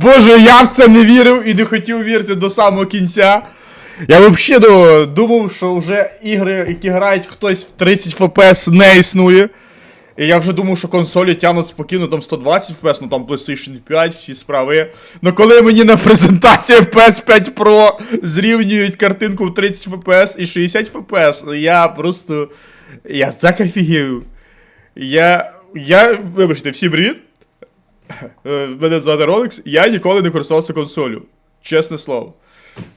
Боже, я в це не вірив і не хотів вірити до самого кінця. Я взагалі думав, що вже ігри, які грають хтось в 30 FPS, не існує. І я вже думав, що консолі тягнуть спокійно там 120 FPS, ну там PlayStation 5, всі справи. Ну коли мені на презентації PS5 Pro зрівнюють картинку в 30 FPS і 60 FPS, ну я просто. Я так офігів. Я. Я. Вибачте, всі брід. Е, Мене звати Rolex, я ніколи не користувався консолю. Чесне слово.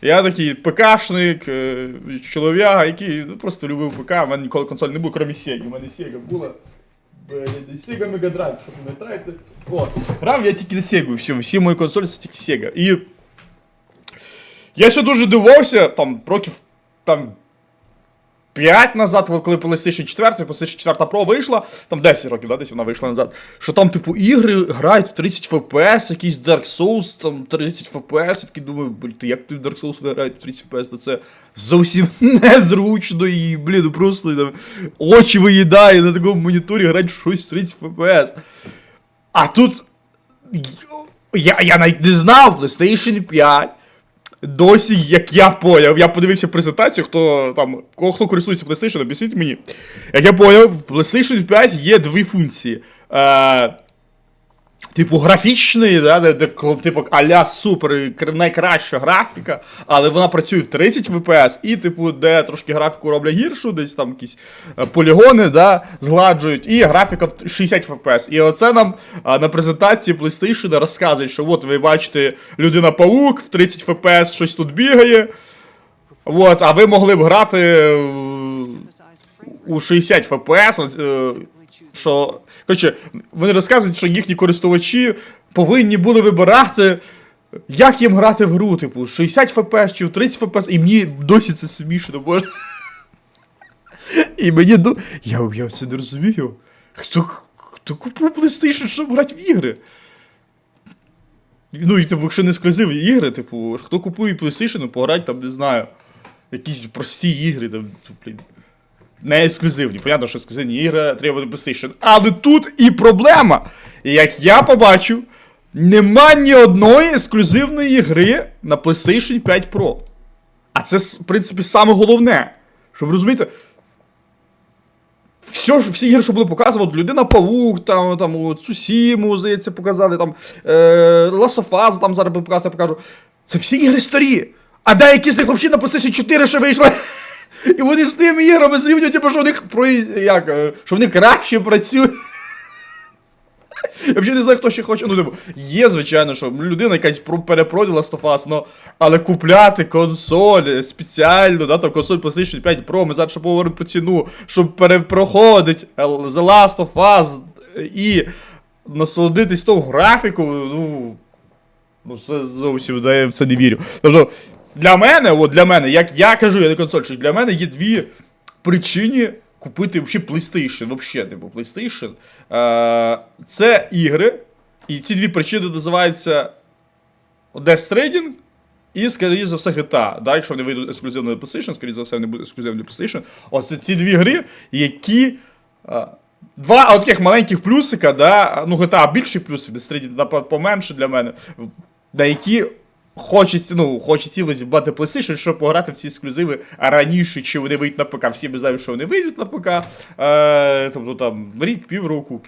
Я такий ПКшник, е, чолов'яга, який ну, просто любив ПК, у мене ніколи консоль не було, крім Sega. У мене Sega була. Sega Mega Drive, що пам'ятаєте? От. Грав я тільки на Sega, все, всі мої консолі це тільки Sega. І я ще дуже дивувався, там, років там 5 назад, коли PlayStation 4, PlayStation 4 Pro вийшла, там 10 років, да, десь вона вийшла назад. Що там, типу, ігри грають в 30 FPS, якийсь Dark Souls, там 30 FPS, я такий думаю, блін, як ти в Dark Souls грають в 30 FPS, то це зовсім незручно і, блін, ну просто там, очі виїдає на такому моніторі грати щось в 30 FPS. А тут. Я, я навіть не знав, PlayStation 5. Досі, як я поняв, я подивився презентацію, хто там, хто користується PlayStation, об'ясніть мені. Як я поняв, в PlayStation 5 є дві функції. Е, типу, графічний, да, де, де типу, аля супер, кр- найкраща графіка, але вона працює в 30 FPS, і, типу, де трошки графіку роблять гіршу, десь там якісь е, полігони, да, згладжують, і графіка в 60 FPS. І оце нам а, на презентації PlayStation розказують, що от ви бачите, людина-паук в 30 FPS щось тут бігає. От, а ви могли б грати е, у 60 FPS, ось, е, що. Коротше, вони розказують, що їхні користувачі повинні були вибирати, як їм грати в гру, типу, 60 FPS чи в 30 FPS, і мені досі це смішно, боже. І мені до. Я, я це не розумію. Хто, хто купив PlayStation, щоб грати в ігри? Ну, і типу, якщо не ексклюзивні ігри, типу, хто купує PlayStation, ну, пограти там, не знаю, якісь прості ігри, там, блін. Не ексклюзивні. Понятно, що ексклюзивні ігри треба PlayStation. Але тут і проблема. Як я побачив, нема ні одної ексклюзивної гри на PlayStation 5 Pro. А це, в принципі, саме головне. Щоб ви розумієте, все, всі ігри, що були показувати, Людина Паук, там, там от, Сусіму, здається, показали, там е, Last of Us, там зараз показати, покажу. Це всі ігри старі. А деякі з них взагалі на PlayStation 4 ще вийшли. І вони з тими іграми зрівнюють, типу, що в них про як, е, що вони краще працюють. Я взагалі не знаю, хто ще хоче. Ну, типу, є, звичайно, що людина якась про- перепродала Last of Us, но, але купляти консоль е, спеціально, да, там консоль PlayStation 5 Pro, ми зараз ще поговоримо про ціну, щоб перепроходить е, The Last of Us і насолодитись того графіку, ну. Ну, це зовсім да, це не вірю. Тобто, для мене, от для мене, як я кажу, я не консольщик, для мене є дві причини купити взагалі PlayStation. Вообще, типу, PlayStation. Е, це ігри. І ці дві причини називаються Death Stranding і, скоріше за все, GTA. Да, якщо вони вийдуть ексклюзивно на PlayStation, скоріше за все, вони будуть ексклюзивні на PlayStation. Оце ці дві гри, які. е, Два таких маленьких плюсика, да, ну GTA більший плюсик, Death Stranding поменше для мене, на які хочеться, ну, хочеться вбати PlayStation, щоб пограти в ці ексклюзиви раніше, чи вони вийдуть на ПК. Всі ми знаємо, що вони вийдуть на ПК. Е, тобто там рік, півроку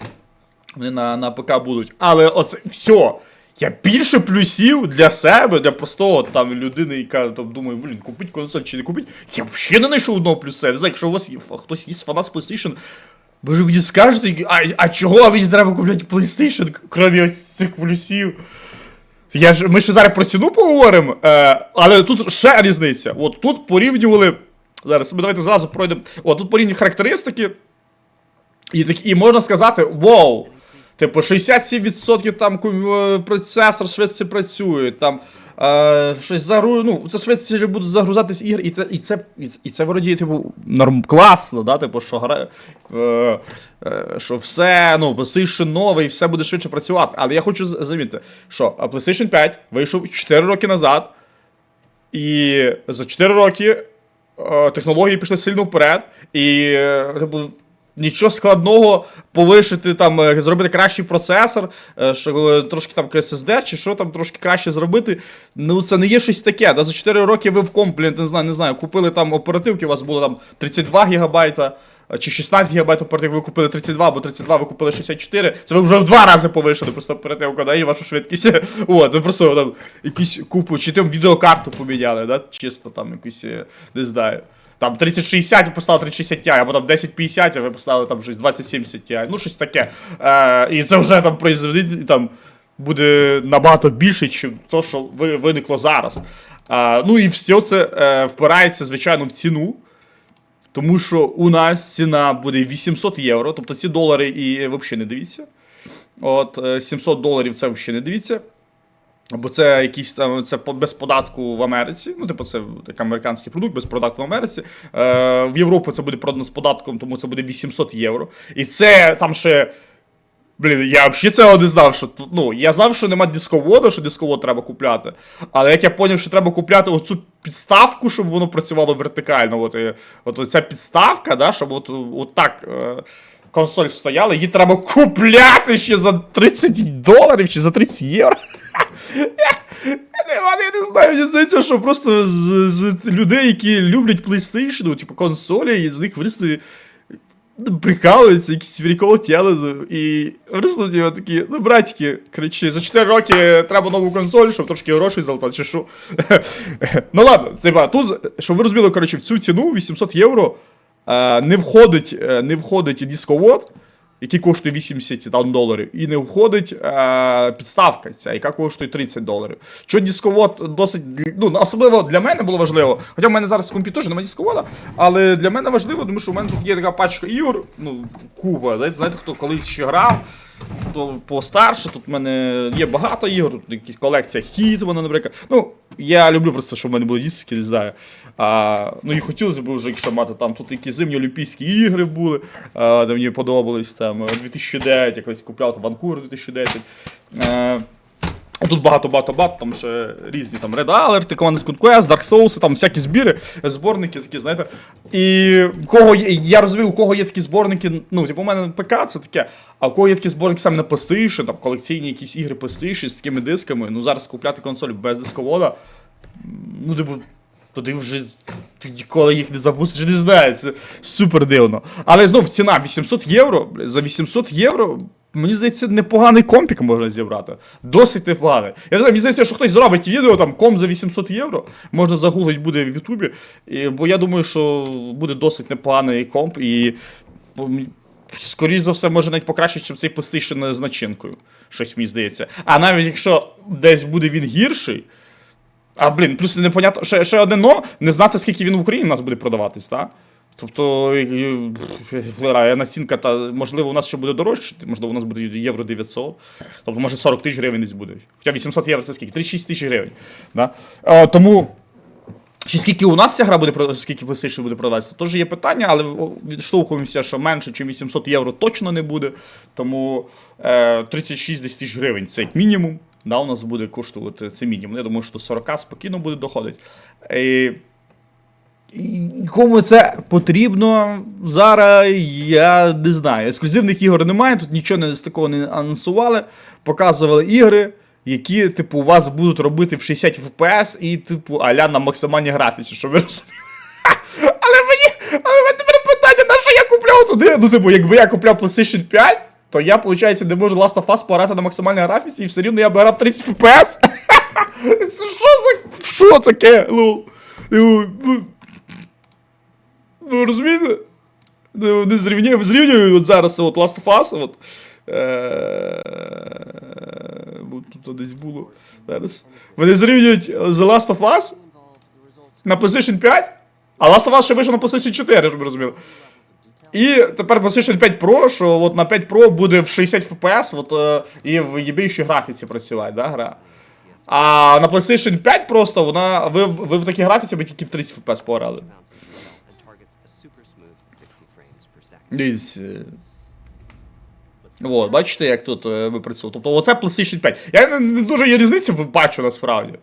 вони на, на ПК будуть. Але оце все. Я більше плюсів для себе, для простого там людини, яка там думає, блін, купить консоль чи не купить. Я взагалі не знайшов одного плюса. Я не знаю, якщо у вас є хтось є фанат з PlayStation, ви ж мені скажете, а, а чого мені треба купляти PlayStation, крім цих плюсів? Я ж, ми ще зараз про ціну поговоримо, е, але тут ще різниця. От тут порівнювали. Зараз ми давайте зразу пройдемо. От тут порівнювали характеристики. І, так, і можна сказати, вау! Типу, 67% там е, процесор швидше працює, там е, щось загру... ну, це швидше вже будуть загрузатись ігри, і це, і це, і, це- і це вроді, типу, норм класно, да? типу, що гра... е, е, що все, ну, PlayStation новий, все буде швидше працювати. Але я хочу замітити, що PlayStation 5 вийшов 4 роки назад, і за 4 роки е, технології пішли сильно вперед, і е, типу, Нічого складного повишити там, е, зробити кращий процесор, е, що е, трошки там SSD, чи що там трошки краще зробити. Ну це не є щось таке. Да? За 4 роки ви в комплект, не знаю, не знаю, купили там оперативки, у вас було там 32 гігабайта. Чи 16 гігабайт оперативки ви купили 32, або 32 ви купили 64. Це ви вже в два рази повишили просто оперативку, да, і вашу швидкість. От, ви просто там якусь купу, чи там відеокарту поміняли, да? Чисто там якусь, не знаю. Там 3060 ви поставили 3060 Ti, або там 1050, а ви поставили там щось 2070 Ti, ну щось таке. Е, і це вже там производитель там буде набагато більше, ніж то, що виникло зараз. Е, ну і все це е, впирається, звичайно, в ціну. Тому що у нас ціна буде 800 євро, тобто ці долари і взагалі не дивіться. От, е, 700 доларів це взагалі не дивіться. Бо це якийсь там це без податку в Америці. Ну, типу, це як американський продукт без податку в Америці. Е, в Європу це буде продано з податком, тому це буде 800 євро. І це там ще. Блін, я взагалі цього не знав, що ну, я знав, що нема дисковода, що дисковод треба купляти. Але як я зрозумів, що треба купляти оцю підставку, щоб воно працювало вертикально. От, і, от ця підставка, да, щоб от, от так е, консоль стояла, її треба купляти ще за 30 доларів чи за 30 євро. Я не, знаю, мені здається, що просто з, з людей, які люблять PlayStation, ну, типу консолі, і з них просто ну, прикалуються, якісь прикол тяли, і просто типу, такі, ну, братики, коротше, за 4 роки треба нову консоль, щоб трошки грошей залутати, чи що. ну ладно, це тут, щоб ви розуміли, коротше, в цю ціну 800 євро е, не входить, е, не входить дисковод, який коштує 80 там, доларів, і не входить е, підставка ця, яка коштує 30 доларів. Що дисковод досить, ну, особливо для мене було важливо. Хоча в мене зараз в компі теж немає дисковода, але для мене важливо, тому що в мене тут є така пачка ігор, ну, купа, знаєте, знаєте, хто колись ще грав, то постарше, тут в мене є багато ігор, тут якісь колекція хіт, вона, наприклад. Ну, я люблю просто, щоб в мене були диски, не знаю. А, ну і хотілося б вже, якщо мати там тут якісь зимні Олімпійські ігри були, а, де мені подобались там 2009, якось купляв там Ванкувер 2010. А, Тут багато-багато-багато, там ще різні там Red Alert, Command Conquest, Dark Souls, там всякі збіри, зборники такі, знаєте. І кого є, я розумію, у кого є такі зборники, ну, типу, у мене ПК це таке, а у кого є такі зборники саме на PlayStation, там колекційні якісь ігри PlayStation з такими дисками, ну зараз купляти консоль без дисковода, ну, типу, туди вже ти ніколи їх не запустиш, не знаю, це супер дивно. Але знов ціна 800 євро, за 800 євро. Мені здається, непоганий компік можна зібрати. Досить непоганий. Я не знаю, мені здається, що хтось зробить відео, там ком за 800 євро, можна загуглить буде в Ютубі. Бо я думаю, що буде досить непоганий комп, і скоріш за все, може навіть покращить, ніж цей PlayStation з начинкою. Щось мені здається. А навіть якщо десь буде він гірший. А блін, плюс непонятно, ще, ще одне но, не знати, скільки він в Україні у нас буде продаватись, так? Тобто, і- е, націнка, та, можливо, у нас ще буде дорожче, можливо, у нас буде євро 900, тобто, може 40 тисяч гривень десь буде. Хоча 800 євро це скільки? 36 тисяч гривень. Да? А, тому, чи скільки у нас ця гра буде скільки PlayStation буде продаватися, теж є питання, але відштовхуємося, що менше, ніж 800 євро точно не буде. Тому е, 36 десь тисяч гривень це як мінімум. Да, у нас буде коштувати це мінімум. Я думаю, що 40 спокійно буде доходити. Кому це потрібно зараз, я не знаю. Ексклюзивних ігор немає, тут нічого не, з такого не анонсували. Показували ігри, які, типу, у вас будуть робити в 60 FPS і, типу, аля на максимальній графіці, щоб ви розуміли. Але мені, але в мене тепер питання, на що я купляв туди? Ну, типу, якби я купляв PlayStation 5, то я, виходить, не можу Last of Us пограти на максимальній графіці, і все рівно я б грав 30 FPS. Що за. Що таке? Ну, ну, розумієте? Не зрівнюю, зрівнюю от зараз от Last of Us, от. Е, Тут десь було. Зараз. Вони зрівнюють The Last of Us на PlayStation 5, а Last of Us ще вийшов на PlayStation 4, щоб ви розуміли. І тепер PlayStation 5 Pro, що от на 5 Pro буде в 60 FPS от, е, і в єбійшій графіці працювати, да, гра. А на PlayStation 5 просто вона. Ви, ви в такій графіці ви тільки в 30 FPS пограли. Дивіться. От, бачите, як тут е, ви працюєте. Тобто оце PlayStation 5. Я не, дуже є різниці бачу насправді.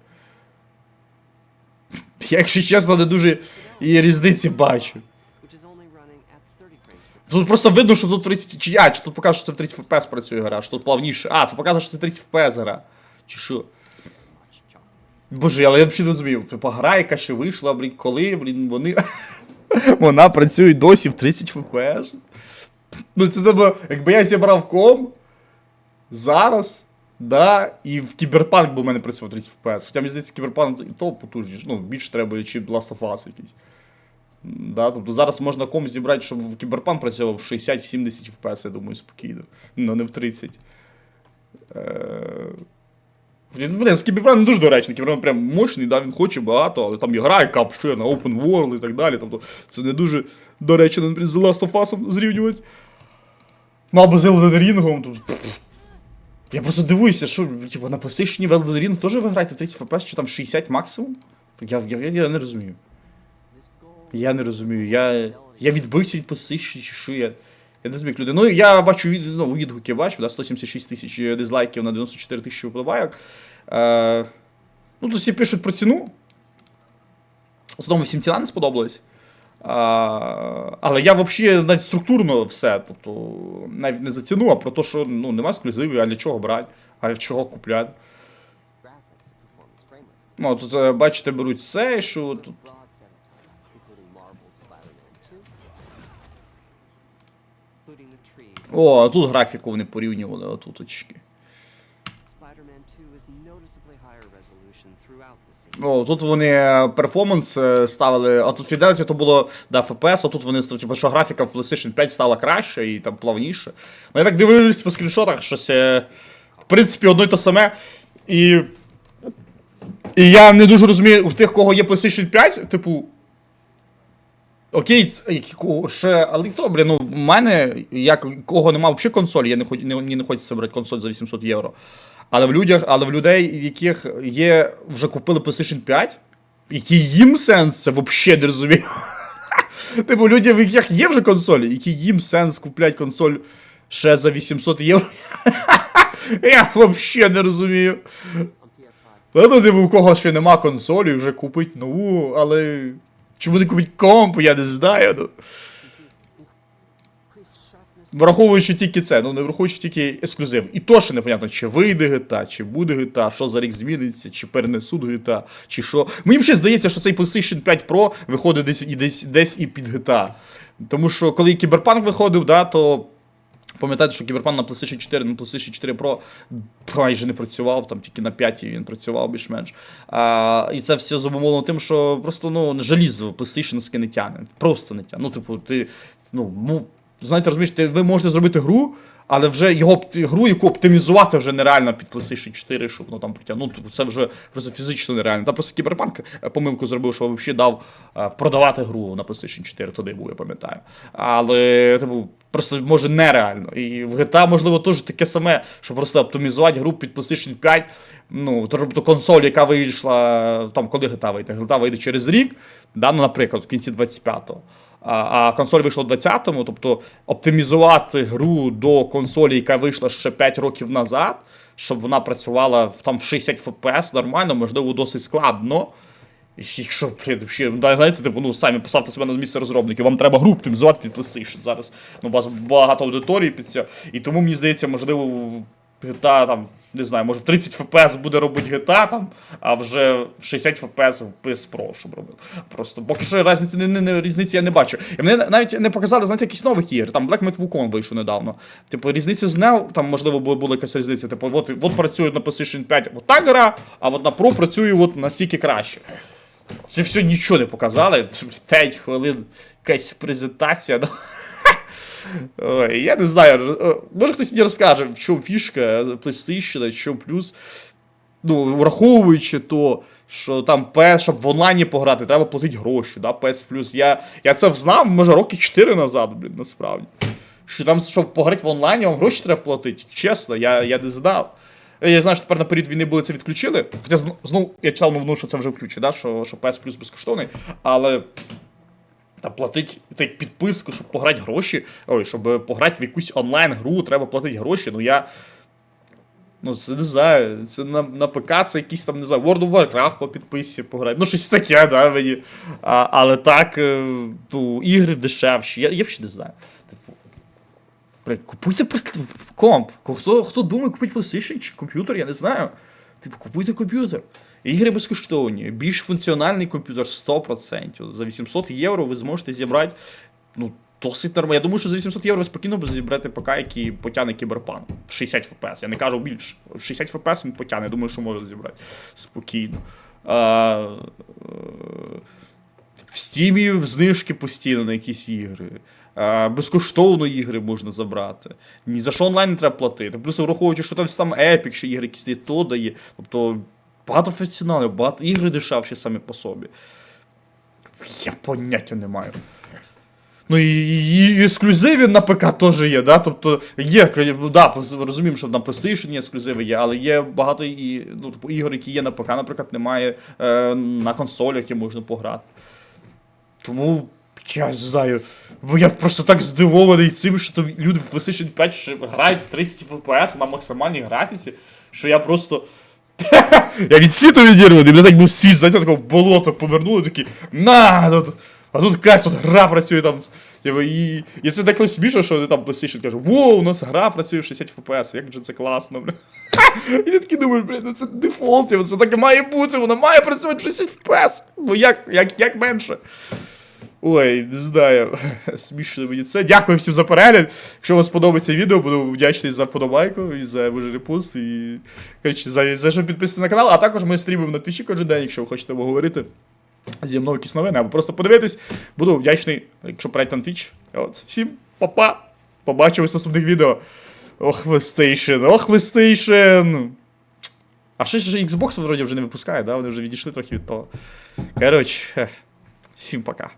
Я, якщо чесно, не дуже і різниці бачу. which is only running at 30 frames per Тут просто видно, що тут 30. Чи, а, чи тут показує, що це в 30 FPS працює гра, що тут плавніше. А, це показує, що це 30 FPS гра. Чи що? Боже, але я взагалі не розумію. Типа гра, яка ще вийшла, блін, коли, блін, вони. Вона працює досі в 30 FPS. Ну, це треба, якби я зібрав ком зараз, да, і в Кіберпанк би в мене працював 30 FPS. Хоча мені здається, Кіберпанк і то потужніше. Ну, більше треба, чи Last of Us якийсь. Да, тобто зараз можна ком зібрати, щоб в Кіберпанк працював в 60-70 FPS, я думаю, спокійно. Ну, не в 30. Е... З Кіберпанк не дуже доречний, Кіберпанк прям мощний, да, він хоче багато, але там і гра, яка ще на Open World і так далі. Тобто це не дуже доречно, наприклад, з Last of Us зрівнювати. Ну або з Elden Ring, тут. Я просто дивуюся, що типу, на PlayStation в Elden Ring теж ви граєте в 30 FPS, чи там 60 максимум? Я, я, я, я не розумію. Я не розумію. Я, я відбився від PlayStation, чи що я. Я не як люди. Ну, я бачу від, ну, відгуки, бачу, да, 176 тисяч дизлайків на 94 тисячі вподобайок. Е, ну, то всі пишуть про ціну. Основному всім ціна не сподобалась. А, але я взагалі навіть структурно все. Тобто, навіть не за ціну, а про те, що ну, немає ексклюзивів, а для чого брати, а для чого купляти. Ну, тут, е, бачите, беруть що тут. О, а тут графіку вони порівнювали, отут очки. Spider-Man 2 is noticeably higher resolution throughout the scene. О, тут вони перформанс е, ставили, а тут Fidelity то було да, FPS, а тут вони типу, що графіка в PlayStation 5 стала краще і там плавніше. Ну я так дивився по скріншотах, щось, е, в принципі, одно й те саме. І. І я не дуже розумію, в тих, кого є PlayStation 5, типу. Окей, ще, але то, блін, ну, в мене, як кого немає взагалі консолі, я не хоч, не, мені не хочеться брати консоль за 800 євро. Але в людях, але в людей, в яких є, вже купили PlayStation 5, який їм сенс, це взагалі не розумію. Типу, люди, в яких є вже консолі, який їм сенс купляти консоль ще за 800 євро. Я взагалі не розумію. On PS5, Ну, типу, у кого ще нема консолі, вже купить нову, але. Чому не купить комп, я не знаю. Ну. Враховуючи тільки це, ну не враховуючи тільки ексклюзив. І то ще непонятно, чи вийде GTA, чи буде GTA, що за рік зміниться, чи перенесуть GTA, чи що. Мені ще здається, що цей PlayStation 5 Pro виходить десь і десь, десь і під GTA. Тому що коли Кіберпанк виходив, да, то. Пам'ятаєте, що Кіберпан на PlayStation 4, на PlayStation 4 Pro майже не працював, там тільки на 5 він працював більш-менш. А, і це все зумовлено тим, що просто ну, желізо PlayStation не тягне. Просто не тягне. Ну, типу, ти. Ну, знаєте, розумієш, ти, ви можете зробити гру, але вже його гру, яку оптимізувати вже нереально під PlayStation 4, щоб воно там притягнути. Ну, це вже просто фізично нереально. Та просто Кіберпанк е, помилку зробив, що взагалі дав е, продавати гру на PlayStation 4, туди був, я пам'ятаю. Але, типу, просто може нереально. І в GTA, можливо, теж таке саме, що просто оптимізувати гру під PlayStation 5. Ну, тобто консоль, яка вийшла, там, коли GTA вийде? GTA вийде через рік, да, ну, наприклад, в кінці 25-го. А, консоль вийшла в 20-му, тобто оптимізувати гру до консолі, яка вийшла ще 5 років назад, щоб вона працювала в, там, в 60 FPS нормально, можливо, досить складно. Якщо знаєте, типу, ну самі поставте себе на місце розробників, вам треба гру оптимізувати під PlayStation. Зараз ну, у вас багато аудиторії під це. І тому мені здається, можливо, GTA там, не знаю, може 30 FPS буде робити GTA там, а вже 60 FPS в PS Pro, щоб робив. Просто поки що різниці, не, не, не, різниці я не бачу. І мене навіть не показали, знаєте, якісь нових ігор. Там Black Myth Wukong вийшов недавно. Типу, різниці з NEO, там можливо була, якась різниця. Типу, от, от працює на PlayStation 5 от так гра, а от на Pro працює от настільки краще. Це все нічого не показали. Це, блін, 5 хвилин якась презентація. Ой, я не знаю. е, Може хтось мені розкаже, в чому фішка PlayStation, в чому плюс. Ну, враховуючи то, що там PS, щоб в онлайні пограти, треба платити гроші, да, PS Plus. Я, я це знав, може, роки 4 назад, блін, насправді. Що там, щоб пограти в онлайні, вам гроші треба платити. Чесно, я, я не знав. Я знаю, що тепер на період війни були це відключили. Хоча знову я читав новину, що це вже включено, да, що, що PS Plus безкоштовний. Але та платить так, підписку, щоб пограти гроші. Ой, щоб пограти в якусь онлайн-гру, треба платити гроші. Ну я. Ну, це не знаю. Це на, на ПК це якийсь там, не знаю, World of Warcraft по підписці пограти. Ну, щось таке, да, мені. А, але так, е, ну, ігри дешевші. Я, я взагалі не знаю. Типу, купуйте комп. Хто, хто думає купити PlayStation чи комп'ютер, я не знаю. Типу, купуйте комп'ютер. Ігри безкоштовні, більш функціональний комп'ютер 100%. За 800 євро ви зможете зібрати ну, досить нормально. Я думаю, що за 800 євро спокійно б зібрати ПК, який потягне кіберпанк. 60 FPS. Я не кажу більше. 60 FPS він потягне, думаю, що може зібрати. Спокійно. А, в стімі знижки постійно на якісь ігри. А, безкоштовно ігри можна забрати. Ні за що онлайн не треба платити. Плюс враховуючи, що там там Epic, що ігри якісь то дає. Тобто багато функціоналів, багато ігри дешевші самі по собі. Я поняття не маю. Ну і, ексклюзиви на ПК теж є, да? Тобто є, да, розуміємо, що на PlayStation є ексклюзиви є, але є багато і, ну, типу, ігор, які є на ПК, наприклад, немає е, на консолях, які можна пограти. Тому я знаю. Бо я просто так здивований цим, що там люди в PlayStation 5 ще грають в 30 FPS на максимальній графіці, що я просто. Я від світу відірваний, мене так був світ, знаєте, такого болото повернули, такі, на, тут. А тут кайф, тут гра працює там. І, і це так смішно, що там PlayStation каже, воу, у нас гра працює в 60 FPS, як же це класно, бля. І ти такий думаєш, блін, ну це дефолт, це так і має бути, вона має працювати в 60 FPS. Бо як, як, як менше? Ой, не знаю. Смішно мені це. Дякую всім за перегляд. Якщо вам сподобається відео, буду вдячний за подобайку і за може репост. І коротше, за, за що підписатися на канал. А також ми стрімимо на твічі кожен день, якщо ви хочете поговорити зі мною якісь новини, або просто подивитись. Буду вдячний, якщо прийдете на твіч. От, всім па-па. Побачимось в наступних відео. Ох, PlayStation, ох, PlayStation. А ще ж Xbox вроді вже не випускає, да? Вони вже відійшли трохи від того. Коротше, всім пока.